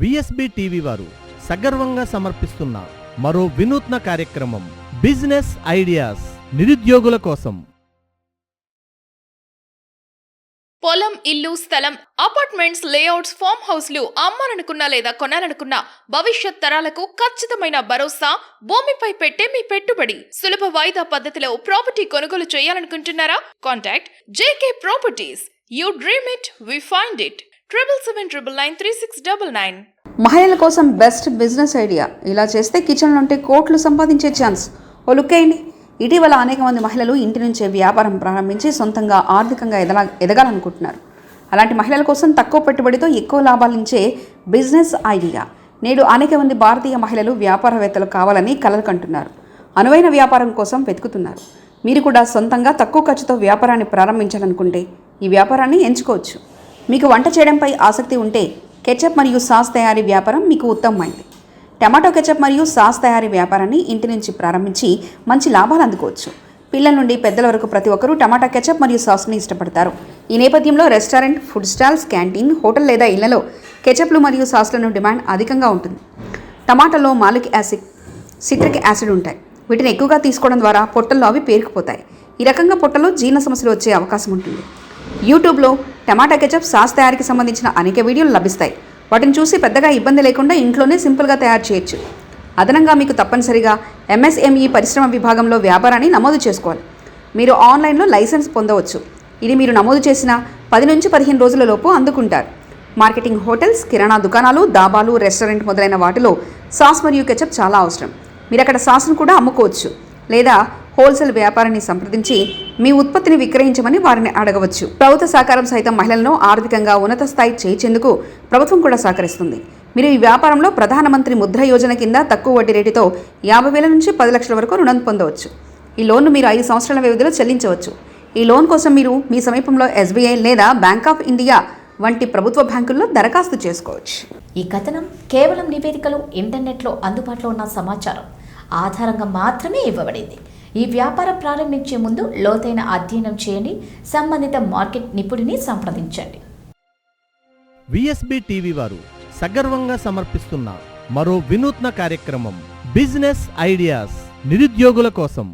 VSB TV వారు సగర్వంగా సమర్పిస్తున్న మరో వినూత్న కార్యక్రమం బిజినెస్ ఐడియాస్ నిరుద్యోగుల కోసం. పొలం ఇల్లు స్థలం అపార్ట్మెంట్స్ లేఅవుట్స్ ఫామ్ హౌస్లు అమ్మాలనుకున్నా లేదా కొనాలనుకున్నా భవిష్యత్ తరాలకు ఖచ్చితమైన భరోసా భూమిపై పెట్టే మీ పెట్టుబడి. సులభ వాయిదా పద్ధతిలో ప్రాపర్టీ కొనుగోలు చేయాలనుకుంటున్నారా? Contact JK properties. You dream it we find it. Triple seven triple nine three six double nine మహిళల కోసం బెస్ట్ బిజినెస్ ఐడియా. ఇలా చేస్తే కిచెన్లో ఉంటే కోట్లు సంపాదించే ఛాన్స్. ఓ లుక్ వేయండి ఇటీవల అనేక మంది మహిళలు ఇంటి నుంచే వ్యాపారం ప్రారంభించి సొంతంగా ఆర్థికంగా ఎదలా ఎదగాలనుకుంటున్నారు. అలాంటి మహిళల కోసం తక్కువ పెట్టుబడితో ఎక్కువ లాభాలించే బిజినెస్ ఐడియా. నేడు అనేక మంది భారతీయ మహిళలు వ్యాపారవేత్తలు కావాలని కలలు కంటున్నారు. అనువైన వ్యాపారం కోసం వెతుకుతున్నారు. మీరు కూడా సొంతంగా తక్కువ ఖర్చుతో వ్యాపారాన్ని ప్రారంభించాలనుకుంటే ఈ వ్యాపారాన్ని ఎంచుకోవచ్చు. మీకు వంట చేయడంపై ఆసక్తి ఉంటే కెచప్ మరియు సాస్ తయారీ వ్యాపారం మీకు ఉత్తమమైంది టమాటో కెచప్ మరియు సాస్ తయారీ వ్యాపారాన్ని ఇంటి నుంచి ప్రారంభించి మంచి లాభాలు అందుకోవచ్చు. పిల్లల నుండి పెద్దల వరకు ప్రతి ఒక్కరూ టమాటా కెచప్ మరియు సాస్ని ఇష్టపడతారు. ఈ నేపథ్యంలో restaurant food stalls canteen hotel లేదా ఇళ్ళలో కెచప్లు మరియు సాస్లను డిమాండ్ అధికంగా ఉంటుంది. టమాటాలో మాలిక్ యాసిడ్ సిట్రిక్ యాసిడ్ ఉంటాయి. వీటిని ఎక్కువగా తీసుకోవడం ద్వారా పొట్టల్లో అవి పేరుకుపోతాయి. ఈ రకంగా పొట్టలో జీర్ణ సమస్యలు వచ్చే అవకాశం ఉంటుంది. యూట్యూబ్లో టమాటా కెచప్ సాస్ తయారీకి సంబంధించిన అనేక వీడియోలు లభిస్తాయి. వాటిని చూసి పెద్దగా ఇబ్బంది లేకుండా ఇంట్లోనే సింపుల్గా తయారు చేయొచ్చు. అదనంగా మీకు తప్పనిసరిగా ఎంఎస్ఎంఈ పరిశ్రమ విభాగంలో వ్యాపారాన్ని నమోదు చేసుకోవాలి. మీరు ఆన్లైన్లో లైసెన్స్ పొందవచ్చు. ఇది మీరు నమోదు చేసిన పది నుంచి పదిహేను రోజుల లోపు అందుకుంటారు. మార్కెటింగ్ హోటల్స్ కిరాణా దుకాణాలు దాబాలు రెస్టారెంట్ మొదలైన వాటిలో సాస్ మరియు కెచప్ చాలా అవసరం. మీరు అక్కడ సాస్ను కూడా అమ్ముకోవచ్చు. లేదా హోల్సేల్ వ్యాపారాన్ని సంప్రదించి మీ ఉత్పత్తిని విక్రయించమని వారిని అడగవచ్చు. ప్రభుత్వ సహకారం సైతం మహిళలను ఆర్థికంగా ఉన్నత స్థాయి చేర్చేందుకు ప్రభుత్వం కూడా సహకరిస్తుంది. మీరు ఈ వ్యాపారంలో ప్రధానమంత్రి ముద్ర యోజన కింద తక్కువ వడ్డీ రేటుతో యాభై వేల నుంచి పది లక్షల వరకు రుణం పొందవచ్చు. ఈ లోన్ను మీరు ఐదు సంవత్సరాల వ్యవధిలో చెల్లించవచ్చు. ఈ లోన్ కోసం మీరు మీ సమీపంలో ఎస్బీఐ లేదా బ్యాంక్ ఆఫ్ ఇండియా వంటి ప్రభుత్వ బ్యాంకుల్లో దరఖాస్తు చేసుకోవచ్చు. ఈ కథనం కేవలం నివేదికలు ఇంటర్నెట్లో అందుబాటులో ఉన్న సమాచారం ఆధారంగా మాత్రమే ఇవ్వబడింది. ఈ వ్యాపారం ప్రారంభించే ముందు లోతైన అధ్యయనం చేయండి. సంబంధిత మార్కెట్ నిపుణుని సంప్రదించండి. విఎస్బి టీవీ వారు సగర్వంగా సమర్పిస్తున్న మరో వినూత్న కార్యక్రమం బిజినెస్ ఐడియాస్ నిరుద్యోగుల కోసం.